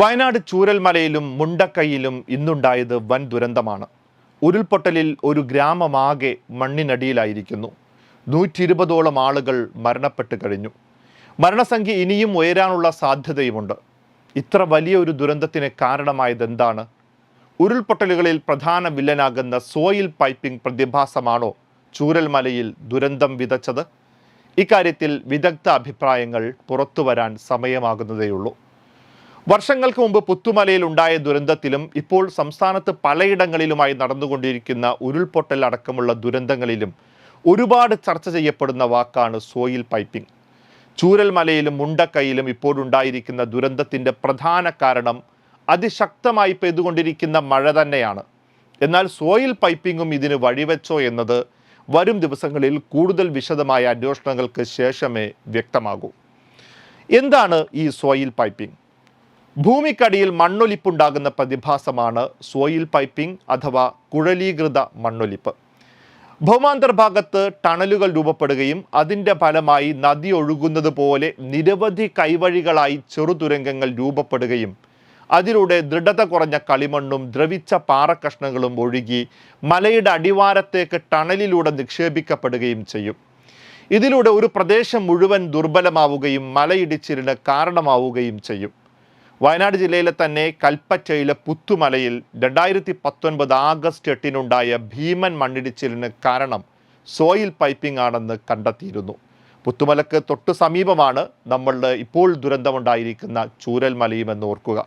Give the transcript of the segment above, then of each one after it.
വയനാട് ചൂരൽമലയിലും മുണ്ടക്കൈയിലും ഇന്നുണ്ടായത് വൻ ദുരന്തമാണ്. ഉരുൾപൊട്ടലിൽ ഒരു ഗ്രാമമാകെ മണ്ണിനടിയിലായിരിക്കുന്നു. നൂറ്റി ഇരുപതോളം ആളുകൾ മരണപ്പെട്ട് കഴിഞ്ഞു. മരണസംഖ്യ ഇനിയും ഉയരാനുള്ള സാധ്യതയുമുണ്ട്. ഇത്ര വലിയ ഒരു ദുരന്തത്തിന് കാരണമായത് എന്താണ് ഉരുൾപൊട്ടലുകളിൽ പ്രധാന വില്ലനാകുന്ന സോയിൽ പൈപ്പിംഗ് പ്രതിഭാസമാണോ ചൂരൽമലയിൽ ദുരന്തം വിതച്ചത്? ഇക്കാര്യത്തിൽ വിദഗ്ധ അഭിപ്രായങ്ങൾ പുറത്തുവരാൻ സമയമാകുന്നതേയുള്ളൂ. വർഷങ്ങൾക്ക് മുമ്പ് പുത്തുമലയിൽ ഉണ്ടായ ദുരന്തത്തിലും ഇപ്പോൾ സംസ്ഥാനത്ത് പലയിടങ്ങളിലുമായി നടന്നുകൊണ്ടിരിക്കുന്ന ഉരുൾപൊട്ടൽ അടക്കമുള്ള ദുരന്തങ്ങളിലും ഒരുപാട് ചർച്ച ചെയ്യപ്പെടുന്ന വാക്കാണ് സോയിൽ പൈപ്പിംഗ്. ചൂരൽമലയിലും മുണ്ടക്കൈയിലും ഇപ്പോഴുണ്ടായിരിക്കുന്ന ദുരന്തത്തിന്റെ പ്രധാന കാരണം അതിശക്തമായി പെയ്തുകൊണ്ടിരിക്കുന്ന മഴ തന്നെയാണ്. എന്നാൽ സോയിൽ പൈപ്പിങ്ങും ഇതിന് വഴിവെച്ചോ എന്നത് വരും ദിവസങ്ങളിൽ കൂടുതൽ വിശദമായ അന്വേഷണങ്ങൾക്ക് ശേഷമേ വ്യക്തമാകൂ. എന്താണ് ഈ സോയിൽ പൈപ്പിംഗ്? ഭൂമിക്കടിയിൽ മണ്ണൊലിപ്പുണ്ടാകുന്ന പ്രതിഭാസമാണ് സോയിൽ പൈപ്പിംഗ് അഥവാ കുഴലീകൃത മണ്ണൊലിപ്പ്. ഭൗമാന്തർഭാഗത്ത് ടണലുകൾ രൂപപ്പെടുകയും അതിന്റെ ഫലമായി നദി ഒഴുകുന്നത് പോലെ നിരവധി കൈവഴികളായി ചെറുതുരങ്കങ്ങൾ രൂപപ്പെടുകയും അതിലൂടെ ദൃഢത കുറഞ്ഞ കളിമണ്ണും ദ്രവിച്ച പാറക്കഷ്ണങ്ങളും ഒഴുകി മലയുടെ അടിവാരത്തേക്ക് ടണലിലൂടെ നിക്ഷേപിക്കപ്പെടുകയും ചെയ്യും. ഇതിലൂടെ ഒരു പ്രദേശം മുഴുവൻ ദുർബലമാവുകയും മലയിടിച്ചിലിന് കാരണമാവുകയും ചെയ്യും. വയനാട് ജില്ലയിലെ തന്നെ കൽപ്പറ്റയിലെ പുത്തുമലയിൽ രണ്ടായിരത്തി പത്തൊൻപത് ആഗസ്റ്റ് എട്ടിനുണ്ടായ ഭീമൻ മണ്ണിടിച്ചിലിന് കാരണം സോയിൽ പൈപ്പിംഗ് ആണെന്ന് കണ്ടെത്തിയിരുന്നു. പുത്തുമലക്ക് തൊട്ടു സമീപമാണ് നമ്മളുടെ ഇപ്പോൾ ദുരന്തമുണ്ടായിരിക്കുന്ന ചൂരൽമലയും എന്ന് ഓർക്കുക.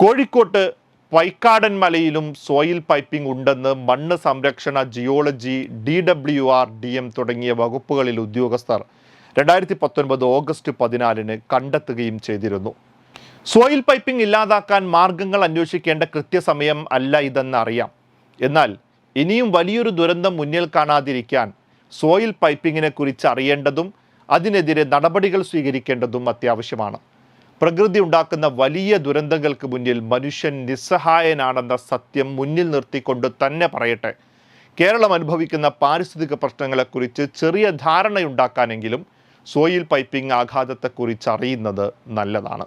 കോഴിക്കോട്ട് വൈക്കാടൻ മലയിലും സോയിൽ പൈപ്പിംഗ് ഉണ്ടെന്ന് മണ്ണ് സംരക്ഷണ geology D W R D M തുടങ്ങിയ വകുപ്പുകളിൽ ഉദ്യോഗസ്ഥർ രണ്ടായിരത്തി പത്തൊൻപത് ഓഗസ്റ്റ് പതിനാലിന് കണ്ടെത്തുകയും ചെയ്തിരുന്നു. സോയിൽ പൈപ്പിംഗ് ഇല്ലാതാക്കാൻ മാർഗങ്ങൾ അന്വേഷിക്കേണ്ട കൃത്യസമയം അല്ല ഇതെന്ന് അറിയാം. എന്നാൽ ഇനിയും വലിയൊരു ദുരന്തം മുന്നിൽ കാണാതിരിക്കാൻ സോയിൽ പൈപ്പിങ്ങിനെ കുറിച്ച് അറിയേണ്ടതും അതിനെതിരെ നടപടികൾ സ്വീകരിക്കേണ്ടതും അത്യാവശ്യമാണ്. പ്രകൃതി ഉണ്ടാക്കുന്ന വലിയ ദുരന്തങ്ങൾക്ക് മുന്നിൽ മനുഷ്യൻ നിസ്സഹായനാണെന്ന സത്യം മുന്നിൽ നിർത്തിക്കൊണ്ട് തന്നെ പറയട്ടെ. കേരളം അനുഭവിക്കുന്ന പാരിസ്ഥിതിക പ്രശ്നങ്ങളെക്കുറിച്ച് ചെറിയ ധാരണയുണ്ടാക്കാനെങ്കിലും സോയിൽ പൈപ്പിംഗ് ആഘാതത്തെക്കുറിച്ച് അറിയുന്നത് നല്ലതാണ്.